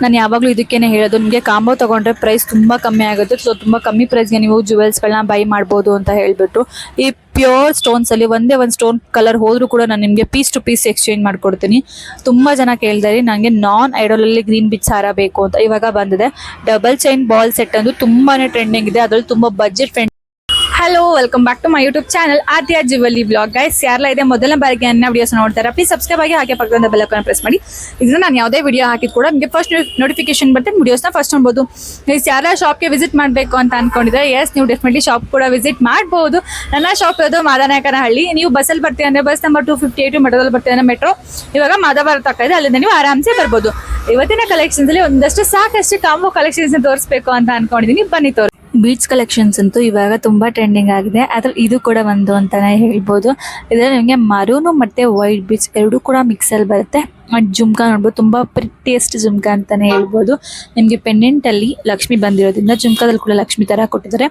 ನಾನು ಯಾವಾಗಲೂ ಇದಕ್ಕೇನೆ ಹೇಳೋದು, ನಿಮಗೆ ಕಾಂಬೋ ತಗೊಂಡ್ರೆ ಪ್ರೈಸ್ ತುಂಬ ಕಮ್ಮಿ ಆಗುತ್ತೆ. ಸೊ ತುಂಬ ಕಮ್ಮಿ ಪ್ರೈಸ್ಗೆ ನೀವು ಜ್ಯುವೆಲ್ಸ್ಗಳನ್ನ ಬೈ ಮಾಡ್ಬೋದು ಅಂತ ಹೇಳಿಬಿಟ್ಟು, ಈ ಪ್ಯೂರ್ ಸ್ಟೋನ್ಸಲ್ಲಿ ಒಂದೇ ಒಂದು ಸ್ಟೋನ್ ಕಲರ್ ಹೋದರೂ ಕೂಡ ನಾನು ನಿಮಗೆ ಪೀಸ್ ಟು ಪೀಸ್ ಎಕ್ಸ್ಚೇಂಜ್ ಮಾಡ್ಕೊಡ್ತೀನಿ. ತುಂಬ ಜನ ಕೇಳಿದಾರೆ ನನಗೆ ನಾನ್ ಐಡಲಲ್ಲಿ ಗ್ರೀನ್ ಬಿಚ್ ಹಾರ ಬೇಕು ಅಂತ. ಇವಾಗ ಬಂದಿದೆ ಡಬಲ್ ಚೈನ್ ಬಾಲ್ ಸೆಟ್ ಅಂದು ತುಂಬಾ ಟ್ರೆಂಡಿಂಗ್ ಇದೆ. ಅದರಲ್ಲಿ ತುಂಬ budget friend hello welcome back to my YouTube channel Aadya jewellery blog guys ಯಾರಲ್ಲ ಇದೆ, ಮೊದಲನೇ ಬಾರಿಗೆ ನನ್ನ ವಿಡಿಯೋಸ್ ನೋಡ್ತಾರೆ ಪ್ಲೀಸ್ ಸಬ್ಸ್ಕ್ರೈಬ್ ಆಗಿ ಹಾಗೆ ಪಕ್ಕದ ಬೆಲ್ಲಕ್ಕನ್ನು ಪ್ರೆಸ್ ಮಾಡಿ. ಇದನ್ನ ನಾನು ಯಾವುದೇ ವಿಡಿಯೋ ಹಾಕಿದ್ ಕೂಡ ನಿಮಗೆ ಫಸ್ಟ್ ನೋಟಿಫಿಕೇಶನ್ ಬರುತ್ತೆ ವಿಡಿಯೋಸ್ನ ಫಸ್ಟ್ ನೋಡ್ಬೋದು. ಗೈಸ್ ಯಾರ ಶಾಪ್ಗೆ ವಿಸಿಟ್ ಮಾಡಬೇಕು ಅಂತ ಅನ್ಕೊಂಡಿದ್ರೆ ಎಸ್ ನೀವು ಡೆಫಿನೆಟ್ಲಿ ಶಾಪ್ ಕೂಡ ವಿಸಿಟ್ ಮಾಡ್ಬೋದು. ನನ್ನ ಶಾಪ್ ಇರೋದು ಮಾದನಾಯಕನಹಳ್ಳಿ ನೀವು ಬಸ್ಸಲ್ಲಿ ಬರ್ತೀವಿ ಅಂದರೆ ಬಸ್ ನಂಬರ್ ಟು ಫಿಫ್ಟಿ ಏಟು ಮೆಟ್ರೋದಲ್ಲಿ ಬರ್ತೀವಿ ಅಂದರೆ ಮೆಟ್ರೋ ಇವಾಗ ಮಾಧವರ ತಕ್ಕ ಇದೆ, ಅಲ್ಲಿಂದ ನೀವು ಆರಾಮ್ಸೆ ಬರ್ಬೋದು. ಇವತ್ತಿನ ಕಲೆಕ್ಷನ್ಸಲ್ಲಿ ಒಂದಷ್ಟು ಸಾಕಷ್ಟು ಕಾಂಬೋ ಕಲೆಕ್ಷನ್ಸ್ ತೋರಿಸ್ಬೇಕು ಅಂತ ಅನ್ಕೊಂಡಿದ್ದೀನಿ ಬನ್ನಿ ಬೀಡ್ಸ್ ಕಲೆಕ್ಷನ್ಸ್ ಅಂತೂ ಇವಾಗ ತುಂಬ ಟ್ರೆಂಡಿಂಗ್ ಆಗಿದೆ. ಅದ್ರಲ್ಲಿ ಇದು ಕೂಡ ಒಂದು ಅಂತಲೇ ಹೇಳ್ಬೋದು. ಇದರಲ್ಲಿ ನಿಮಗೆ ಮರೂನು ಮತ್ತು ವೈಟ್ ಬೀಡ್ಸ್ ಎರಡೂ ಕೂಡ ಮಿಕ್ಸಲ್ಲಿ ಬರುತ್ತೆ. ಮತ್ತು ಜುಮ್ಕಾ ನೋಡ್ಬೋದು. ತುಂಬ ಪ್ರಿಟಿಯೆಸ್ಟ್ ಜುಮ್ಕಾ ಅಂತಾನೆ ಹೇಳ್ಬೋದು. ನಿಮಗೆ ಪೆಂಡೆಂಟಲ್ಲಿ ಲಕ್ಷ್ಮಿ ಬಂದಿರೋದ್ರಿಂದ ಜುಮ್ಕಾದಲ್ಲಿ ಕೂಡ ಲಕ್ಷ್ಮಿ ಥರ ಕೊಟ್ಟಿದ್ದಾರೆ.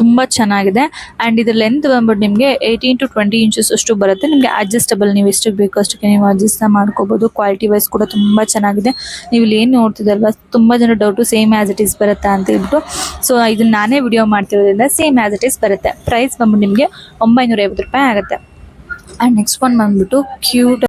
ತುಂಬ ಚೆನ್ನಾಗಿದೆ. ಆ್ಯಂಡ್ ಇದ್ರ ಲೆಂತ್ ಬಂದ್ಬಿಟ್ಟು ನಿಮಗೆ ಏಯ್ಟೀನ್ ಟು ಟ್ವೆಂಟಿ ಇಂಚಸ್ ಅಷ್ಟು ಬರುತ್ತೆ. ನಿಮಗೆ ಅಡ್ಜಸ್ಟಬಲ್ ನೀವು ಎಷ್ಟು ಬೇಕು ಅಷ್ಟಕ್ಕೆ ನೀವು ಅಡ್ಜಸ್ಟ್ನ ಮಾಡ್ಕೋಬೋದು. ಕ್ವಾಲಿಟಿ ವೈಸ್ ಕೂಡ ತುಂಬ ಚೆನ್ನಾಗಿದೆ. ನೀವು ಇಲ್ಲಿ ಏನು ನೋಡ್ತಿದ್ದಲ್ವ ತುಂಬ ಜನ doubt same as it is ಬರುತ್ತಾ ಅಂತ ಹೇಳ್ಬಿಟ್ಟು. ಸೊ ಇದನ್ನ ನಾನೇ ವಿಡಿಯೋ ಮಾಡ್ತಿರೋದ್ರಿಂದ ಸೇಮ್ ಆ್ಯಸ್ ಇಟ್ ಈಸ್ ಬರುತ್ತೆ. ಪ್ರೈಸ್ ಬಂದ್ಬಿಟ್ಟು ನಿಮಗೆ ಒಂಬೈನೂರ ಐವತ್ತು ರೂಪಾಯಿ ಆಗುತ್ತೆ. ಆ್ಯಂಡ್ ನೆಕ್ಸ್ಟ್ ಒನ್ ಬಂದ್ಬಿಟ್ಟು ಕ್ಯೂಟ್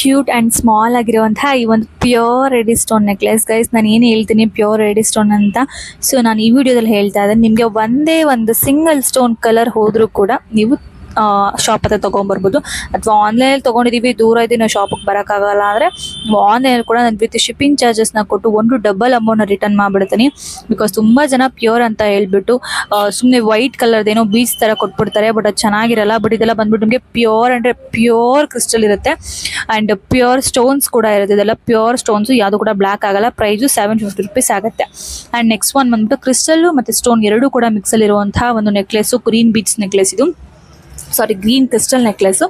ಕ್ಯೂಟ್ ಆ್ಯಂಡ್ ಸ್ಮಾಲ್ ಆಗಿರುವಂತಹ ಈ ಒಂದು pure ready stone necklace guys ನಾನು ಏನು ಹೇಳ್ತೀನಿ ಪ್ಯೂರ್ ರೆಡಿ ಸ್ಟೋನ್ ಅಂತ. ಸೊ ನಾನು ಈ ವಿಡಿಯೋದಲ್ಲಿ ಹೇಳ್ತಾ ಇದ್ದೆ ನಿಮಗೆ ಒಂದೇ ಒಂದು ಸಿಂಗಲ್ ಸ್ಟೋನ್ ಕಲರ್ ಹೋದರೂ ಕೂಡ ನೀವು ಶಾಪ್ ಹತ್ರ ತೊಗೊಂಬರ್ಬೋದು. ಅಥವಾ ಆನ್ಲೈನಲ್ಲಿ ತೊಗೊಂಡಿದ್ದೀವಿ ದೂರ ಇದ್ದೀವಿ ನಾವು ಶಾಪಿಗೆ ಬರೋಕ್ಕಾಗಲ್ಲ ಅಂದರೆ ಆನ್ಲೈನಲ್ಲಿ ಕೂಡ ನಾನು ವಿತ್ ಶಿಪ್ಪಿಂಗ್ ಚಾರ್ಜಸ್ನ ಕೊಟ್ಟು ಒಂದು ಡಬಲ್ ಅಮೌಂಟ್ನ ರಿಟರ್ನ್ ಮಾಡಿಬಿಡ್ತೀನಿ. ಬಿಕಾಸ್ ತುಂಬ ಜನ ಪ್ಯೂರ್ ಅಂತ ಹೇಳ್ಬಿಟ್ಟು ಸುಮ್ಮನೆ ವೈಟ್ ಕಲರ್ದೇನೋ ಬೀಚ್ ಥರ ಕೊಟ್ಬಿಡ್ತಾರೆ ಬಟ್ ಅದು ಚೆನ್ನಾಗಿರಲ್ಲ. ಬಟ್ ಇದೆಲ್ಲ ಬಂದ್ಬಿಟ್ಟು ನಿಮಗೆ ಪ್ಯೂರ್ ಅಂದರೆ ಪ್ಯೂರ್ ಕ್ರಿಸ್ಟಲ್ ಇರುತ್ತೆ. ಆ್ಯಂಡ್ ಪ್ಯೂರ್ ಸ್ಟೋನ್ಸ್ ಕೂಡ ಇರುತ್ತೆ. ಇದೆಲ್ಲ ಪ್ಯೂರ್ ಸ್ಟೋನ್ಸು ಯಾವುದು ಕೂಡ ಬ್ಲ್ಯಾಕ್ ಆಗಲ್ಲ. ಪ್ರೈಸು ಸೆವೆನ್ ಫಿಫ್ಟಿ ರುಪೀಸ್ ಆಗುತ್ತೆ. ಆ್ಯಂಡ್ ನೆಕ್ಸ್ಟ್ ಒನ್ ಬಂದ್ಬಿಟ್ಟು ಕ್ರಿಸ್ಟಲ್ಲು ಮತ್ತು ಸ್ಟೋನ್ ಎರಡೂ ಕೂಡ ಮಿಕ್ಸಲ್ಲಿರುವಂತಹ ಒಂದು ನೆಕ್ಲೆಸ್ಸು ಗ್ರೀನ್ ಬೀಚ್ ನೆಕ್ಲೆಸ್ ಇದು. ಸಾರಿ ಗ್ರೀನ್ ಕ್ರಿಸ್ಟಲ್ ನೆಕ್ಲೆಸ್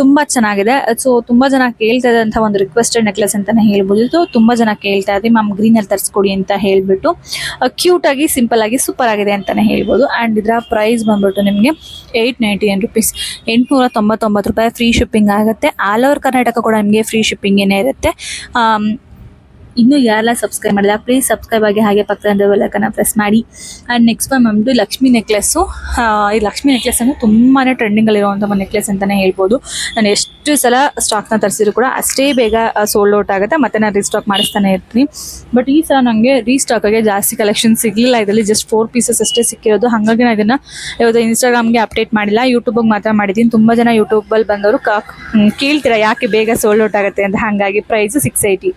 ತುಂಬ ಚೆನ್ನಾಗಿದೆ. ಸೊ ತುಂಬ ಜನ ಕೇಳ್ತಾ ಇದ್ದಂಥ ಒಂದು ರಿಕ್ವೆಸ್ಟೆಡ್ ನೆಕ್ಲೆಸ್ ಅಂತಲೇ ಹೇಳ್ಬೋದು. ತುಂಬ ಜನ ಕೇಳ್ತಾ ಇದ್ದೀವಿ ಮ್ಯಾಮ್ ಗ್ರೀನಲ್ಲಿ ತರಿಸ್ಕೊಡಿ ಅಂತ ಹೇಳಿಬಿಟ್ಟು ಕ್ಯೂಟಾಗಿ ಸಿಂಪಲ್ ಆಗಿ ಸೂಪರ್ ಆಗಿದೆ ಅಂತಲೇ ಹೇಳ್ಬೋದು. ಆ್ಯಂಡ್ ಇದರ ಪ್ರೈಸ್ ಬಂದ್ಬಿಟ್ಟು ನಿಮಗೆ ಏಯ್ಟ್ ನೈಂಟಿ ನೈನ್ ರುಪೀಸ್ ಎಂಟುನೂರ ತೊಂಬತ್ತೊಂಬತ್ತು ರೂಪಾಯಿ ಫ್ರೀ ಶಿಪ್ಪಿಂಗ್ ಆಗುತ್ತೆ. ಆಲ್ ಓವರ್ ಕರ್ನಾಟಕ ಕೂಡ ನಿಮಗೆ ಫ್ರೀ ಶಿಪ್ಪಿಂಗ್ ಏನೇ ಇರುತ್ತೆ. ಆಮ್, ಇನ್ನೂ ಯಾರೆಲ್ಲ ಸಬ್ಸ್ಕ್ರೈಬ್ ಮಾಡಿಲ್ಲ ಪ್ಲೀಸ್ ಸಬ್ಸ್ಕ್ರೈಬ್ ಆಗಿ ಹಾಗೆ ಪಕ್ಕದ ಬೆಲ್ಲಕ್ಕನ್ನು ಪ್ರೆಸ್ ಮಾಡಿ. ಆ್ಯಂಡ್ ನೆಕ್ಸ್ಟ್ ಒನ್ ಬಂದು ಲಕ್ಷ್ಮಿ ನೆಕ್ಲೆಸ್ಸು ಈ ಲಕ್ಷ್ಮಿ ನೆಕ್ಲೆಸ್ ಅಂದರೆ ತುಂಬಾ ಟ್ರೆಂಡಿಂಗಲ್ಲಿರುವಂಥ ಒಂದು ನೆಕ್ಲೆಸ್ ಅಂತಲೇ ಹೇಳ್ಬೋದು. ನಾನು ಎಷ್ಟು ಸಲ ಸ್ಟಾಕ್ನ ತರಿಸಿದ್ರು ಕೂಡ ಅಷ್ಟೇ ಬೇಗ ಸೋಲ್ಡ್ ಔಟ್ ಆಗುತ್ತೆ. ಮತ್ತೆ ನಾನು ರೀಸ್ಟಾಕ್ ಮಾಡಿಸ್ತಾನೆ ಇರ್ತೀನಿ. ಬಟ್ ಈ ಸಲ ನನಗೆ ರೀಸ್ಟಾಕಾಗೆ ಜಾಸ್ತಿ ಕಲೆಕ್ಷನ್ ಸಿಗಲಿಲ್ಲ. ಇದರಲ್ಲಿ ಜಸ್ಟ್ ಫೋರ್ ಪೀಸಸ್ ಅಷ್ಟೇ ಸಿಕ್ಕಿರೋದು. ಹಾಗಾಗಿ ನಾನು ಇದನ್ನು ಇವತ್ತು ಇನ್ಸ್ಟಾಗ್ರಾಮ್ಗೆ ಅಪ್ಡೇಟ್ ಮಾಡಿಲ್ಲ. ಯೂಟ್ಯೂಬಿಗೆ ಮಾತ್ರ ಮಾಡಿದ್ದೀನಿ. ತುಂಬ ಜನ ಯೂಟ್ಯೂಬಲ್ಲಿ ಬಂದವರು ಕೇಳ್ತೀರಾ ಯಾಕೆ ಬೇಗ ಸೋಲ್ಡ್ ಔಟ್ ಆಗುತ್ತೆ ಅಂತ? ಹಾಗಾಗಿ price six eighty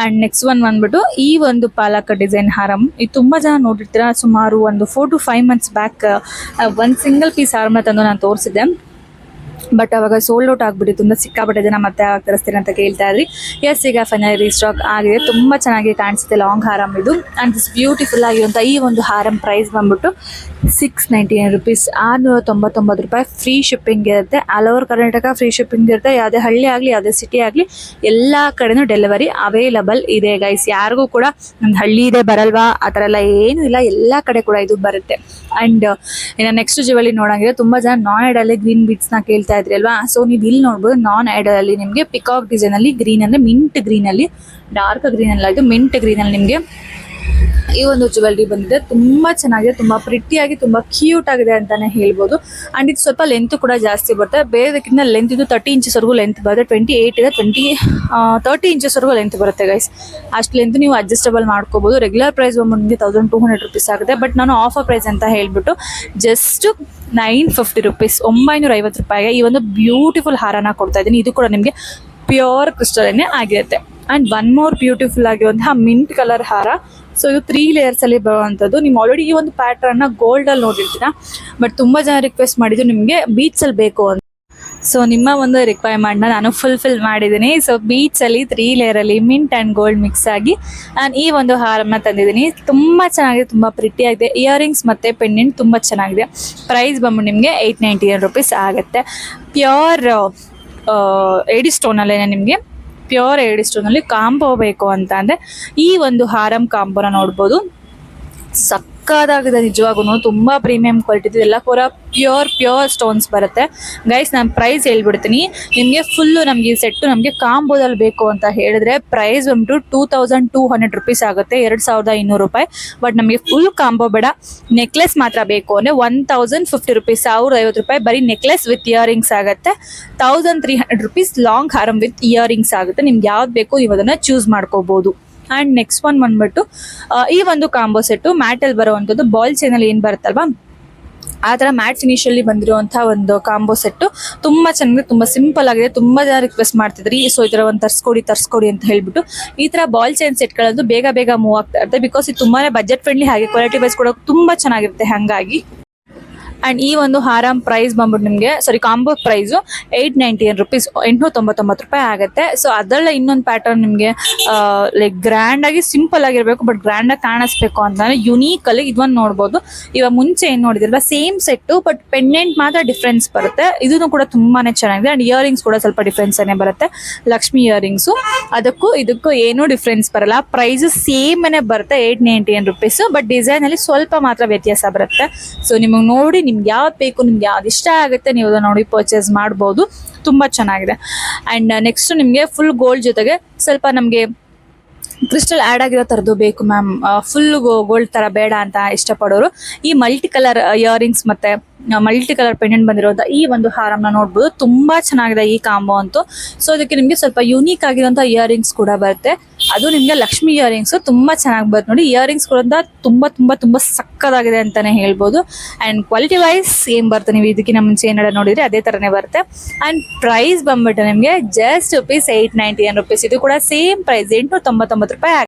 and next one ಬಂದ್ಬಿಟ್ಟು ಈ ಒಂದು ಪಾಲಕ ಡಿಸೈನ್ ಹಾರಂ. ಇದು ತುಂಬ ಜನ ನೋಡಿರ್ತೀರ, ಸುಮಾರು ಒಂದು four to five months back ಒಂದು ಸಿಂಗಲ್ ಪೀಸ್ ಹಾರಮ್ನ ತಂದು ನಾನು ತೋರಿಸಿದ್ದೆ. ಬಟ್ ಅವಾಗ ಸೋಲ್ಡ್ ಔಟ್ ಆಗ್ಬಿಟ್ಟು ತುಂಬ ಸಿಕ್ಕಾಪಟ್ಟೆ ಜನ ಮತ್ತೆ ಯಾವಾಗ ತರಿಸ್ತೀರ ಅಂತ ಕೇಳ್ತಾ ಇದ್ರಿ. ಎಸ್ ಈಗ ಫೈನಲ್ ರೀಸ್ಟಾಕ್ ಆಗಿದೆ. ತುಂಬ ಚೆನ್ನಾಗಿ ಕಾಣಿಸುತ್ತೆ ಲಾಂಗ್ ಹಾರಂ ಇದು. ಆ್ಯಂಡ್ ದಿಸ್ ಬ್ಯೂಟಿಫುಲ್ ಆಗಿರುವಂಥ ಈ ಒಂದು ಹಾರಂ ಪ್ರೈಸ್ ಬಂದ್ಬಿಟ್ಟು ಸಿಕ್ಸ್ ನೈಂಟಿ ನೈನ್ ರುಪೀಸ್ ಆರುನೂರ ತೊಂಬತ್ತೊಂಬತ್ತು ರೂಪಾಯಿ ಫ್ರೀ ಶಿಪ್ಪಿಂಗ್ ಇರುತ್ತೆ. All over Karnataka free shipping ಇರುತ್ತೆ. ಯಾವುದೇ ಹಳ್ಳಿ ಆಗಲಿ, ಯಾವುದೇ ಸಿಟಿ ಆಗಲಿ, ಎಲ್ಲ ಕಡೆನೂ ಡೆಲಿವರಿ ಅವೈಲಬಲ್ ಇದೆ ಗೈಸ್ ಯಾರಿಗೂ ಕೂಡ ಒಂದು ಹಳ್ಳಿ ಇದೆ ಬರಲ್ವಾ? ಆ ಥರ ಎಲ್ಲ ಏನೂ ಇಲ್ಲ. ಎಲ್ಲ ಕಡೆ ಕೂಡ ಇದು ಬರುತ್ತೆ. ಆ್ಯಂಡ್ ಇನ್ನು ನೆಕ್ಸ್ಟ್ ಜುವೆಲಿ ನೋಡಂಗಿದ್ರೆ ತುಂಬ ಜನ ನಾಯ್ಡಲ್ಲಿ ಗ್ರೀನ್ ಬೀಟ್ಸ್ನ ಕೇಳ್ತಾ ಇದ್ರಿ ಅಲ್ವಾ? ಸೊ ನೀವು ಇಲ್ಲಿ ನೋಡ್ಬೋದು ನಾನ್ ಅಲ್ಲಿ ನಿಮಗೆ ಪಿಕಾಕ್ ಡಿಸೈನಲ್ಲಿ ಗ್ರೀನ್ ಅಂದ್ರೆ ಮಿಂಟ್ ಗ್ರೀನ್ ಅಲ್ಲಿ ಡಾರ್ಕ್ ಗ್ರೀನ್ ಗ್ರೀನಲ್ಲಿ ಅದು ಮಿಂಟ್ ಗ್ರೀನ್ ಅಲ್ಲಿ ನಿಮಗೆ ಈ ಒಂದು ಜ್ಯುವೆಲ್ರಿ ಬಂದಿದೆ. ತುಂಬ ಚೆನ್ನಾಗಿದೆ, ತುಂಬ ಪ್ರಿಟ್ಟಿಯಾಗಿ ತುಂಬ ಕ್ಯೂಟ್ ಆಗಿದೆ ಅಂತಾನೆ ಹೇಳ್ಬೋದು. ಆ್ಯಂಡ್ ಇದು ಸ್ವಲ್ಪ ಲೆಂತ್ ಕೂಡ ಜಾಸ್ತಿ ಬರುತ್ತೆ. ಬೇರೆದಕ್ಕಿಂತ ಲೆಂತ್ ಇದು ತರ್ಟಿ ಇಂಚಸ್ವರೆಗೂ ಲೆಂತ್ ಬರುತ್ತೆ. ಟ್ವೆಂಟಿ ಏಯ್ಟ್ ಇದೆ ಟ್ವೆಂಟಿ ತರ್ಟಿ ಇಂಚಸ್ವರೆಗೂ ಲೆಂತ್ ಬರುತ್ತೆ ಗೈಸ್ ಅಷ್ಟು ಲೆಂತ್ ನೀವು ಅಡ್ಜಸ್ಟಬಲ್ ಮಾಡ್ಕೋಬೋದು. ರೆಗ್ಯುಲರ್ ಪ್ರೈಸ್ ನಿಮಗೆ ತೌಸಂಡ್ ಟೂ ಹಂಡ್ರೆಡ್ ರುಪೀಸ್ ಆಗುತ್ತೆ. ಬಟ್ ನಾನು ಆಫರ್ ಪ್ರೈಸ್ ಅಂತ ಹೇಳಿಬಿಟ್ಟು ಜಸ್ಟು ನೈನ್ ಫಿಫ್ಟಿ ರುಪೀಸ್ ಒಂಬೈನೂರ ಐವತ್ತು ರೂಪಾಯಿಗೆ ಈ ಒಂದು ಬ್ಯೂಟಿಫುಲ್ ಹಾರನ ಕೊಡ್ತಾ ಇದ್ದೀನಿ. ಇದು ಕೂಡ ನಿಮಗೆ ಪ್ಯೂರ್ ಕ್ರಿಸ್ಟಲನ್ನೇ ಆಗಿರುತ್ತೆ. ಆ್ಯಂಡ್ ಒನ್ ಮೋರ್ ಬ್ಯೂಟಿಫುಲ್ ಆಗಿರುವಂತಹ ಮಿಂಟ್ ಕಲರ್ ಹಾರ. ಸೊ ಇದು ತ್ರೀ ಲೇಯರ್ಸಲ್ಲಿ ಬರುವಂಥದ್ದು ನೀವು ಆಲ್ರೆಡಿ ಈ ಒಂದು ಪ್ಯಾಟ್ರನ್ನ ಗೋಲ್ಡಲ್ಲಿ ನೋಡಿರ್ತೀರ. ಬಟ್ ತುಂಬ ಜನ ರಿಕ್ವೆಸ್ಟ್ ಮಾಡಿದ್ದು ನಿಮಗೆ ಬೀಚಲ್ಲಿ ಬೇಕು ಅಂತ. ಸೊ ನಿಮ್ಮ ಒಂದು ರಿಕ್ವೈರ್ಮೆಂಟ್ನ ನಾನು ಫುಲ್ಫಿಲ್ ಮಾಡಿದ್ದೀನಿ. ಸೊ ಬೀಚಲ್ಲಿ ತ್ರೀ ಲೇಯರಲ್ಲಿ ಮಿಂಟ್ ಆ್ಯಂಡ್ ಗೋಲ್ಡ್ ಮಿಕ್ಸ್ ಆಗಿ ನಾನು ಈ ಒಂದು ಹಾರನ್ನ ತಂದಿದ್ದೀನಿ. ತುಂಬ ಚೆನ್ನಾಗಿದೆ, ತುಂಬ ಪ್ರಿಟಿಯಾಗಿದೆ ಇಯರಿಂಗ್ಸ್ ಮತ್ತು ಪೆಂಡೆಂಟ್ ತುಂಬ ಚೆನ್ನಾಗಿದೆ. ಪ್ರೈಸ್ ಬಂದ್ಬಿಟ್ಟು ನಿಮಗೆ ಏಯ್ಟ್ ನೈಂಟಿ ಏನ್ ರುಪೀಸ್ ಆಗುತ್ತೆ ಪ್ಯೂರ್ ಏಡಿ ಸ್ಟೋನಲ್ಲೇ ನಿಮಗೆ ಪ್ಯೂರ್ ಏಡಿ ಸ್ಟೋನಲ್ಲಿ ಕಾಂಬೋ ಬೇಕು ಅಂತ ಅಂದರೆ ಈ ಒಂದು ಹಾರಂ ಕಾಂಬೋನ ನೋಡ್ಬೋದು. ಸಕ್ಕ ಸಕ್ಕದಾಗಿದೆ ನಿಜವಾಗೂ ತುಂಬಾ ಪ್ರೀಮಿಯಂ ಕ್ವಾಲಿಟಿ ಇದೆಲ್ಲ ಪೂರ ಪ್ಯೂರ್ ಪ್ಯೂರ್ ಸ್ಟೋನ್ಸ್ ಬರುತ್ತೆ. ಗೈಸ್ ನಾನು ಪ್ರೈಸ್ ಹೇಳ್ಬಿಡ್ತೀನಿ. ನಿಮಗೆ ಫುಲ್ಲು ನಮಗೆ ಈ ಸೆಟ್ಟು ನಮಗೆ ಕಾಂಬೋದಲ್ಲಿ ಬೇಕು ಅಂತ ಹೇಳಿದ್ರೆ ಪ್ರೈಸ್ ಬಂದ್ಬಿಟ್ಟು two thousand two hundred rupees ಆಗುತ್ತೆ, ಎರಡು ಸಾವಿರದ ಇನ್ನೂರು ರೂಪಾಯಿ. ಬಟ್ ನಮಗೆ ಫುಲ್ ಕಾಂಬೋ ಬೇಡ. ನೆಕ್ಲೆಸ್ ಮಾತ್ರ ಬೇಕು ಅಂದರೆ ಒನ್ ತೌಸಂಡ್ ಫಿಫ್ಟಿ ರುಪೀಸ್ ಸಾವಿರದ ಐವತ್ತು ರೂಪಾಯಿ. ಬರೀ ನೆಕ್ಲೆಸ್ ವಿತ್ ಇಯರಿಂಗ್ಸ್ ಆಗುತ್ತೆ. Thousand three hundred rupees long harm with earrings ಆಗುತ್ತೆ. ನಿಮ್ಗೆ ಯಾವ್ದು ಬೇಕು, ನೀವು ಅದನ್ನು ಚೂಸ್ ಮಾಡ್ಕೋಬೋದು. ಆ್ಯಂಡ್ ನೆಕ್ಸ್ಟ್ ಒನ್ ಬಂದ್ಬಿಟ್ಟು ಈ ಒಂದು ಕಾಂಬೋ ಸೆಟ್ಟು ಮ್ಯಾಟಲ್ಲಿ ಬರುವಂಥದ್ದು ಬಾಲ್ ಚೈನಲ್ಲಿ ಏನು ಬರುತ್ತಲ್ವಾ? ಆ ಥರ ಮ್ಯಾಟ್ ಫಿನಿಷಲ್ಲಿ ಬಂದಿರುವಂಥ ಒಂದು ಕಾಂಬೋ ಸೆಟ್ಟು ತುಂಬ ಚೆನ್ನಾಗಿದೆ ತುಂಬ ಸಿಂಪಲ್ ಆಗಿದೆ. ತುಂಬ ಜನ ರಿಕ್ವೆಸ್ಟ್ ಮಾಡ್ತಿದ್ರಿ ಸೊ ಈ ಥರ ಒಂದು ತರಿಸ್ಕೊಡಿ ತರಿಸ್ಕೊಡಿ ಅಂತ ಹೇಳ್ಬಿಟ್ಟು ಈ ಥರ ಬಾಲ್ ಚೈನ್ ಸೆಟ್ಗಳಂತೂ ಬೇಗ ಬೇಗ ಮೂವ್ ಆಗ್ತಾ ಇರುತ್ತೆ. ಬಿಕಾಸ್ ಇದು ತುಂಬಾ ಬಜೆಟ್ ಫ್ರೆಂಡ್ಲಿ ಹಾಗೆ ಕ್ವಾಲಿಟಿ ವೈಸ್ ಕೂಡ ತುಂಬ ಚೆನ್ನಾಗಿರುತ್ತೆ. ಹಾಗಾಗಿ ಆ್ಯಂಡ್ ಈ ಒಂದು ಹಾರಂ ಪ್ರೈಸ್ ಬಂದ್ಬಿಟ್ಟು ನಿಮಗೆ sorry combo price eight ninety nine rupees ಎಂಟುನೂರ ತೊಂಬತ್ತೊಂಬತ್ತು ರೂಪಾಯಿ ಆಗುತ್ತೆ. ಸೊ ಅದರಲ್ಲೇ ಇನ್ನೊಂದು ಪ್ಯಾಟರ್ನ್ ನಿಮಗೆ ಲೈಕ್ ಗ್ರ್ಯಾಂಡಾಗಿ ಸಿಂಪಲ್ ಆಗಿರಬೇಕು ಬಟ್ ಗ್ರ್ಯಾಂಡಾಗಿ ಕಾಣಿಸ್ಬೇಕು ಅಂತಂದರೆ ಯುನೀಕಲ್ಲಿ ಇದೊಂದು ನೋಡ್ಬೋದು. ಇವಾಗ ಮುಂಚೆ ಏನು ನೋಡಿದಿರಲ್ಲ ಸೇಮ್ ಸೆಟ್ಟು ಬಟ್ ಪೆಂಡೆಂಟ್ ಮಾತ್ರ ಡಿಫ್ರೆನ್ಸ್ ಬರುತ್ತೆ. ಇದನ್ನು ಕೂಡ ತುಂಬಾ ಚೆನ್ನಾಗಿದೆ. ಆ್ಯಂಡ್ ಇಯರಿಂಗ್ಸ್ ಕೂಡ ಸ್ವಲ್ಪ ಡಿಫ್ರೆನ್ಸೇ ಬರುತ್ತೆ. ಲಕ್ಷ್ಮಿ ಇಯರಿಂಗ್ಸು ಅದಕ್ಕೂ ಇದಕ್ಕೂ ಏನೂ ಡಿಫ್ರೆನ್ಸ್ ಬರಲ್ಲ. ಪ್ರೈಸು ಸೇಮೇ ಬರುತ್ತೆ eight ninety nine rupees but ಡಿಸೈನಲ್ಲಿ ಸ್ವಲ್ಪ ಮಾತ್ರ ವ್ಯತ್ಯಾಸ ಬರುತ್ತೆ. ಸೊ ನಿಮಗೆ ನೋಡಿ ನಿಮ್ಗೆ ಯಾವ್ದು ಬೇಕು, ನಿಮ್ಗೆ ಯಾವ್ದು ಇಷ್ಟ ಆಗುತ್ತೆ, ನೀವು ಅದನ್ನ ನೋಡಿ ಪರ್ಚೇಸ್ ಮಾಡ್ಬೋದು. ತುಂಬ ಚೆನ್ನಾಗಿದೆ. ಆ್ಯಂಡ್ ನೆಕ್ಸ್ಟ್ ನಿಮಗೆ ಫುಲ್ ಗೋಲ್ಡ್ ಜೊತೆಗೆ ಸ್ವಲ್ಪ ನಮಗೆ ಕ್ರಿಸ್ಟಲ್ ಆ್ಯಡ್ ಆಗಿರೋ ಥರದ್ದು ಬೇಕು ಮ್ಯಾಮ್ ಫುಲ್ ಗೋಲ್ಡ್ ಥರ ಬೇಡ ಅಂತ ಇಷ್ಟಪಡೋರು. ಈ ಮಲ್ಟಿ ಕಲರ್ ಇಯರಿಂಗ್ಸ್ ಮತ್ತು ಮಲ್ಟಿ ಕಲರ್ ಪೆಂಡೆಂಟ್ ಬಂದಿರೋಂಥ ಈ ಒಂದು ಹಾರಮ್ನ ನೋಡಬಹುದು ತುಂಬಾ ಚೆನ್ನಾಗಿದೆ ಈ ಕಾಂಬೋ ಅಂತೂ. ಸೊ ಅದಕ್ಕೆ ನಿಮಗೆ ಸ್ವಲ್ಪ ಯೂನಿಕ್ ಆಗಿರೋಂಥ ಇಯರಿಂಗ್ಸ್ ಕೂಡ ಬರುತ್ತೆ. ಅದು ನಿಮಗೆ ಲಕ್ಷ್ಮಿ ಇಯರಿಂಗ್ಸ್ ತುಂಬಾ ಚೆನ್ನಾಗಿ ಬರುತ್ತೆ ನೋಡಿ. ಇಯರಿಂಗ್ಸ್ ಕೂಡ ತುಂಬಾ ತುಂಬಾ ತುಂಬಾ ಸಕ್ಕದಾಗಿದೆ ಅಂತಾನೆ ಹೇಳ್ಬೋದು. ಅಂಡ್ ಕ್ವಾಲಿಟಿ ವೈಸ್ ಏನ್ ಬರುತ್ತೆ ನೀವು ಇದಕ್ಕಿಂತ ಮುಂಚೆ ಏನಾರ ನೋಡಿದ್ರೆ ಅದೇ ತರನೇ ಬರುತ್ತೆ. ಅಂಡ್ ಪ್ರೈಸ್ ಬಂದ್ಬಿಟ್ಟು ನಿಮಗೆ ಜಸ್ಟ್ ರುಪೀಸ್ ಏಟ್ ನೈಂಟಿ ಇದು ಕೂಡ ಸೇಮ್ ಪ್ರೈಸ್ ಎಂಟು ತೊಂಬತ್ತೊಂಬತ್ತು ರೂಪಾಯಿ